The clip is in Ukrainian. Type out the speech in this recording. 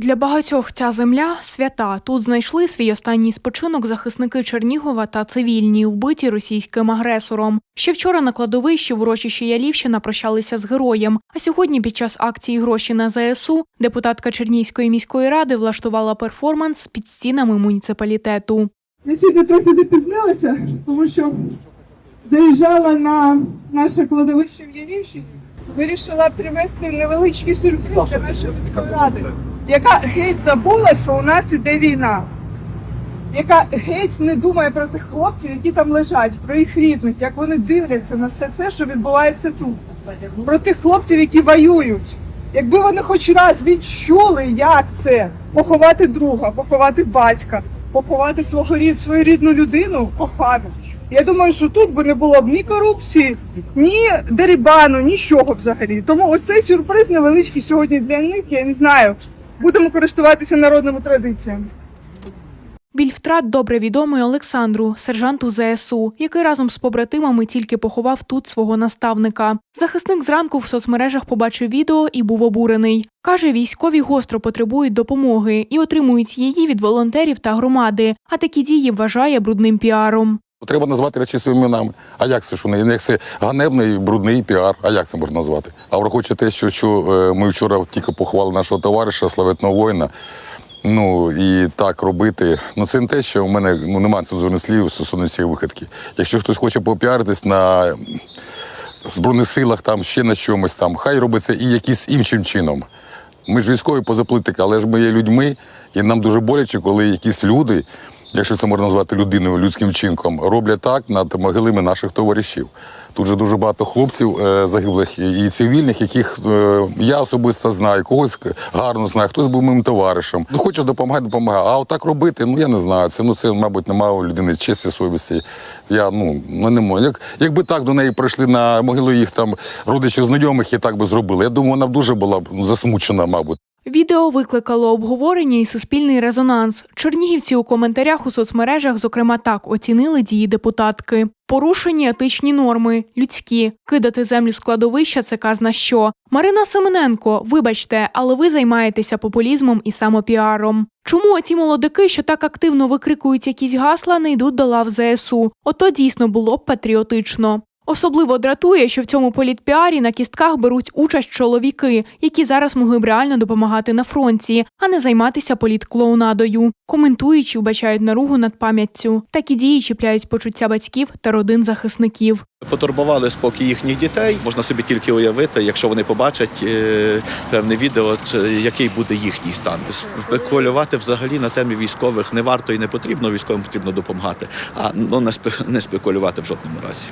Для багатьох ця земля свята. Тут знайшли свій останній спочинок захисники Чернігова та цивільні, вбиті російським агресором. Ще вчора на кладовищі в урочищі Ялівщина прощалися з героєм. А сьогодні, під час акції гроші на ЗСУ, депутатка Чернігівської міської ради влаштувала перформанс під стінами муніципалітету. Я сьогодні трохи запізнилася, тому що заїжджала на наше кладовище в Ярівщині. Вирішила привезти невеличкий сюрприз для нашої міської ради, яка геть забула, що у нас іде війна, яка геть не думає про тих хлопців, які там лежать, про їх рідних, як вони дивляться на все це, що відбувається тут, про тих хлопців, які воюють. Якби вони хоч раз відчули, як це поховати друга, поховати батька, поховати свого рід, свою рідну людину, кохану. Я думаю, що тут би не було б ні корупції, ні дерибану, нічого взагалі. Тому оцей сюрприз невеличкий сьогодні для них, я не знаю. Будемо користуватися народними традиціями. Біль втрат добре відомий Олександру, сержанту ЗСУ, який разом з побратимами тільки поховав тут свого наставника. Захисник зранку в соцмережах побачив відео і був обурений. Каже, військові гостро потребують допомоги і отримують її від волонтерів та громади. А такі дії вважає брудним піаром. Треба назвати речі своїми іменами. А як це що не як це ганебний брудний піар? А як це можна назвати? А враховуючи те, що, що е, ми вчора тільки поховали нашого товариша, славетного воїна. Ну і так робити. Ну це не те, що у мене ну немає цензурних слів стосовно цієї виходки. Якщо хтось хоче попіаритись на збройних силах, там ще на чомусь там, хай робить це і якийсь іншим чином. Ми ж військові позаплитики, але ж ми є людьми, і нам дуже боляче, коли якісь люди, якщо це можна назвати людиною, людським вчинком, роблять так над могилами наших товаришів. Тут же дуже багато хлопців е, загиблих і цивільних, яких е, я особисто знаю, когось гарно знаю, хтось був моїм товаришем. Ну, хочеш допомагати, допомагай. А отак робити, ну я не знаю. Це ну це, мабуть, немає у людини честі совісті. Я ну ну, не можу. Як, якби так до неї прийшли на могилу їх там родичів знайомих і так би зробили. Я думаю, вона б дуже була засмучена, мабуть. Відео викликало обговорення і суспільний резонанс. Чернігівці у коментарях у соцмережах, зокрема, так оцінили дії депутатки. Порушені етичні норми, людські, кидати землю з кладовища це казна що. Марина Семененко, вибачте, але ви займаєтеся популізмом і самопіаром. Чому оці молодики, що так активно викрикують якісь гасла, не йдуть до лав ЗСУ? Ото дійсно було б патріотично. Особливо дратує, що в цьому політпіарі на кістках беруть участь чоловіки, які зараз могли б реально допомагати на фронті, а не займатися політклоунадою. Коментуючи, вбачають наругу над пам'яттю. Такі дії чіпляють почуття батьків та родин захисників. Потурбували спокій їхніх дітей. Можна собі тільки уявити, якщо вони побачать е, певне відео, який буде їхній стан. Спекулювати взагалі на темі військових не варто і не потрібно. Військовим потрібно допомагати, а ну не спе- не спекулювати в жодному разі.